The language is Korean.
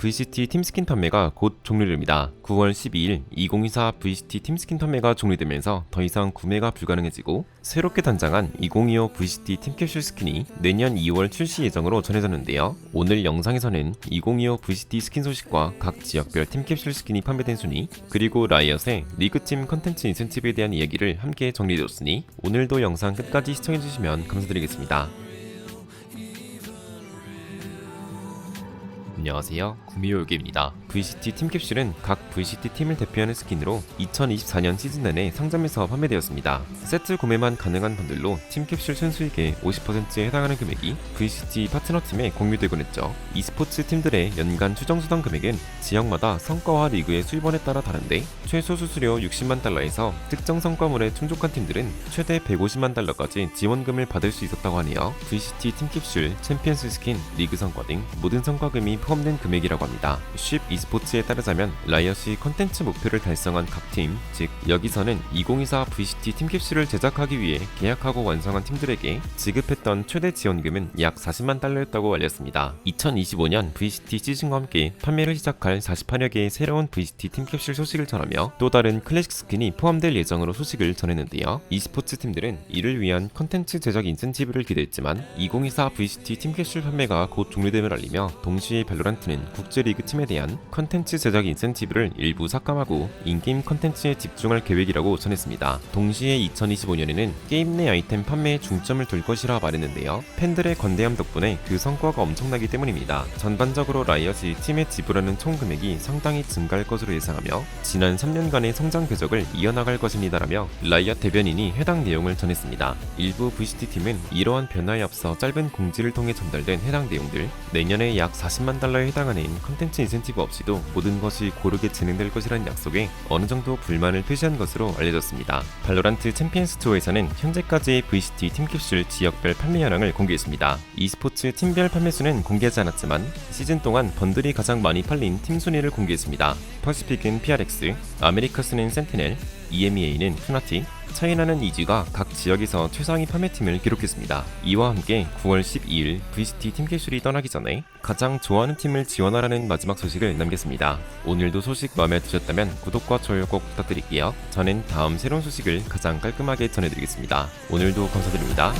VCT 팀스킨 판매가 곧 종료됩니다. 9월 12일 2024 VCT 팀스킨 판매가 종료되면서 더 이상 구매가 불가능해지고 새롭게 단장한 2025 VCT 팀캡슐 스킨이 내년 2월 출시 예정으로 전해졌는데요. 오늘 영상에서는 2025 VCT 스킨 소식과 각 지역별 팀캡슐 스킨이 판매된 순위 그리고 라이엇의 리그팀 컨텐츠 인센티브에 대한 이야기를 함께 정리해뒀으니 오늘도 영상 끝까지 시청해주시면 감사드리겠습니다. 안녕하세요. 구미호요기입니다. VCT 팀캡슐은 각 VCT 팀을 대표하는 스킨으로 2024년 시즌 내내 상점에서 판매되었습니다. 세트 구매만 가능한 분들로 팀캡슐 순수익의 50%에 해당하는 금액이 VCT 파트너 팀에 공유되곤 했죠. e스포츠 팀들의 연간 추정 수당 금액은 지역마다 성과와 리그의 수입원에 따라 다른데 최소 수수료 60만 달러에서 특정 성과물에 충족한 팀들은 최대 150만 달러까지 지원금을 받을 수 있었다고 하네요. VCT 팀캡슐, 챔피언스 스킨, 리그 성과 등 모든 성과금이 포 함된 금액이라고 합니다. 쉽 e스포츠에 따르자면 라이엇이 컨텐츠 목표를 달성한 각 팀, 즉 여기서는 2024 VCT 팀 캡슐을 제작하기 위해 계약하고 완성한 팀들에게 지급했던 최대 지원금은 약 40만 달러였다고 알렸습니다. 2025년 VCT 시즌과 함께 판매를 시작할 48여 개의 새로운 VCT 팀 캡슐 소식을 전하며 또 다른 클래식 스킨이 포함될 예정으로 소식을 전했는데요. e스포츠 팀들은 이를 위한 컨텐츠 제작 인센티브를 기대했지만 2024 VCT 팀 캡슐 판매가 곧 종료됨을 알리며 동시에 밸로 란트는 국제리그 팀에 대한 컨텐츠 제작 인센티브를 일부 삭감하고 인게임 컨텐츠에 집중할 계획이라고 전했습니다. 동시에 2025년에는 게임 내 아이템 판매에 중점을 둘 것이라 말했는데요. 팬들의 건대함 덕분에 그 성과가 엄청나기 때문입니다. 전반적으로 라이엇이 팀에 지불하는 총 금액이 상당히 증가할 것으로 예상하며 지난 3년간의 성장 궤적을 이어나갈 것입니다라며 라이엇 대변인이 해당 내용을 전했습니다. 일부 VCT 팀은 이러한 변화에 앞서 짧은 공지를 통해 전달된 해당 내용들 내년에 약 40만 달러 에 해당하는 컨텐츠 인센티브 없이도 모든 것이 고르게 진행될 것이라는 약속에 어느 정도 불만을 표시한 것으로 알려졌습니다. 발로란트 챔피언스 투어에서는 현재까지의 VCT 팀캡슐 지역별 판매 현황을 공개했습니다. e스포츠 팀별 판매 수는 공개하지 않았지만 시즌 동안 번들이 가장 많이 팔린 팀 순위를 공개했습니다. 퍼시픽은 PRX, 아메리카스는 센티넬, EMEA는 푸나티, 차이나는 이지가 각 지역에서 최상위 판매팀을 기록했습니다. 이와 함께 9월 12일 VCT 팀캡슐이 떠나기 전에 가장 좋아하는 팀을 지원하라는 마지막 소식을 남겼습니다. 오늘도 소식 마음에 드셨다면 구독과 좋아요 꼭 부탁드릴게요. 저는 다음 새로운 소식을 가장 깔끔하게 전해드리겠습니다. 오늘도 감사드립니다.